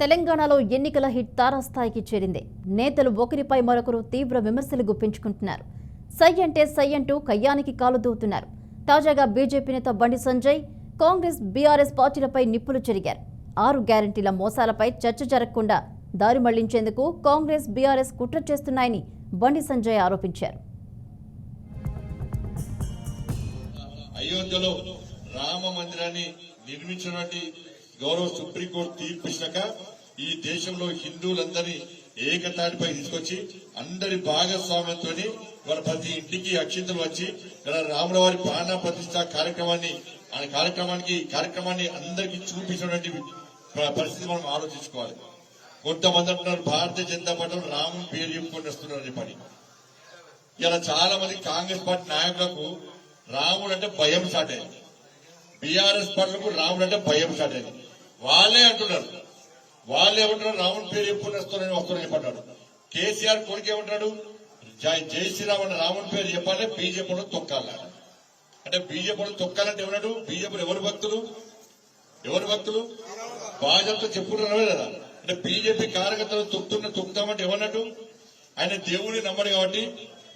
తెలంగాణలో ఎన్నికల హిట్ తారాస్థాయికి చేరింది. నేతలు ఒకరిపై మరొకరు తీవ్ర విమర్శలు గుప్పించుకుంటున్నారు. సై అంటే సై అంటూ కయ్యానికి కాలు దూతున్నారు. తాజాగా బీజేపీ నేత బండి సంజయ్ కాంగ్రెస్ బీఆర్ఎస్ పార్టీలపై నిప్పులు చెరిగారు. ఆరు గ్యారంటీల మోసాలపై చర్చ జరగకుండా దారి మళ్ళించేందుకు కాంగ్రెస్ బీఆర్ఎస్ కుట్ర చేస్తున్నాయని బండి సంజయ్ ఆరోపించారు. అయోధ్యలో రామ మందిరాన్ని నిర్మించినటువంటి గౌరవ సుప్రీంకోర్టు తీర్పు ఇచ్చినాక ఈ దేశంలో హిందువులందరినీ ఏకతాటిపై తీసుకొచ్చి అందరి భాగస్వామ్యంతో వాళ్ళ ప్రతి ఇంటికి అక్షింతలు వచ్చి ఇక్కడ రాములవారి ప్రాణ ప్రతిష్ట కార్యక్రమాన్ని ఆ కార్యక్రమానికి కార్యక్రమాన్ని అందరికీ చూపించినటువంటి పరిస్థితి మనం ఆలోచించుకోవాలి. కొంతమంది అంటున్నారు భారతీయ జనతా పార్టీ రాముని పేరు చెప్పుకొని వస్తున్నారని పని. ఇలా చాలా మంది కాంగ్రెస్ పార్టీ నాయకులకు రాముడు అంటే భయం స్టార్ట్ అయింది. బీఆర్ఎస్ పార్టీలకు రాముడు అంటే భయం స్టార్ట్ అయింది. వాళ్ళే అంటున్నారు వాళ్ళే ఏమంటున్నారు? రాముడి పేరు ఎప్పుడు వస్తున్నారని వస్తున్నారని చెప్పంటాడు. కేసీఆర్ కొడుకు ఏమంటాడు? జై జై శ్రీరామ్ అన్న రాముడి పేరు చెప్పాలి బీజేపీలో తొక్కాలి. అంటే బీజేపీలో తొక్కాలంటే ఏమన్నాడు? బీజేపీ ఎవరు భక్తులు? ఎవరు భక్తులు? భాజపతో చెప్పుకుంటున్నావే కదా అంటే బీజేపీ కార్యకర్తలు తొక్కుతున్న తొక్కుతామంటే ఏమన్నట్టు ఆయన దేవుడి నమ్మడు కాబట్టి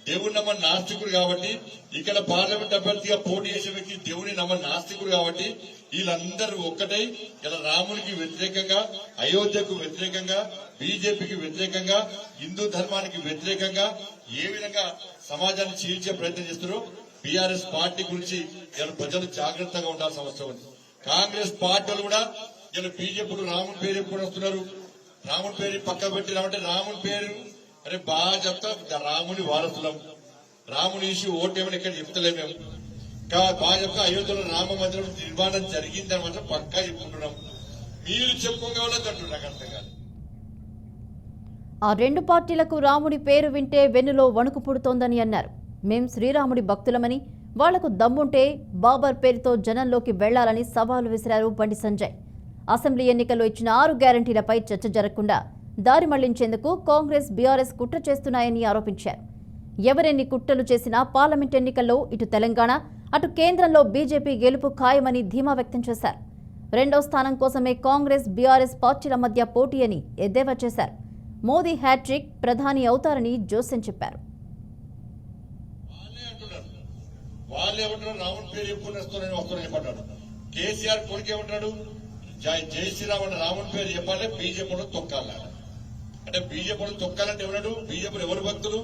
దేవుని నమ్మ నాస్తికుడు కాబట్టి ఇక్కడ పార్లమెంట్ అభ్యర్థిగా పోటీ చేసే వ్యక్తి దేవుని నమ్మ నాస్తికుడు కాబట్టి వీళ్ళందరూ ఒక్కటై ఇలా రామునికి వ్యతిరేకంగా అయోధ్యకు వ్యతిరేకంగా బీజేపీకి వ్యతిరేకంగా హిందూ ధర్మానికి వ్యతిరేకంగా ఏ విధంగా సమాజాన్ని చీల్చే ప్రయత్నం చేస్తున్నారో బీఆర్ఎస్ పార్టీ గురించి ఇలా ప్రజలు జాగ్రత్తగా ఉండాల్సిన అవసరం ఉంది. కాంగ్రెస్ పార్టీలు కూడా ఇలా బీజేపీలు రాముని పేరు ఎప్పుడు వస్తున్నారు? రాముని పేరు పక్క పెట్టినామంటే రాముని పేరు? అరే బాగా చెప్తా. రాముని వారసులం. రాముని ఇష్యూ ఓటేమని ఇక్కడ చెప్తలేము మేము. కా బాగా అయోధ్యలో రామ మందిరం నిర్మాణం జరిగిందని మాత్రం పక్కా చెప్పుకుంటున్నాం. మీరు చెప్పుకోగా అంటున్నారు నాకు అర్థం కాదు ఆ రెండు పార్టీలకు రాముడి పేరు వింటే వెన్నులో వణుకు పుడుతోందని అన్నారు. మేం శ్రీరాముడి భక్తులమని వాళ్ళకు దమ్ముంటే బాబర్ పేరుతో జనంలోకి వెళ్ళాలని సవాలు విసిరారు బండి సంజయ్. అసెంబ్లీ ఎన్నికల్లో ఇచ్చిన ఆరు గ్యారంటీలపై చర్చ జరగకుండా దారి మళ్ళించేందుకు కాంగ్రెస్ బీఆర్ఎస్ కుట్ర చేస్తున్నాయని ఆరోపించారు. ఎవరెన్ని కుట్రలు చేసినా పార్లమెంట్ ఎన్నికల్లో ఇటు తెలంగాణ అటు కేంద్రంలో బీజేపీ గెలుపు ఖాయమని ధీమా వ్యక్తం చేశారు. రెండో స్థానం కోసమే కాంగ్రెస్ బీఆర్ఎస్ పార్టీల మధ్య పోటీ అని ఎద్దేవా చేశారు. మోదీ హ్యాట్రిక్ ప్రధాని అవుతారని జోసెన్ చెప్పారు. ఏమంటారు పేరు కేసీఆర్ కొడుకు ఏమంటాడు జై శ్రీరామ్ పేరు చెప్పాలి బీజేపీలో తొక్కాలి. అంటే బీజేపీలో తొక్కాలంటే ఏమన్నాడు? బీజేపీ ఎవరు భక్తులు?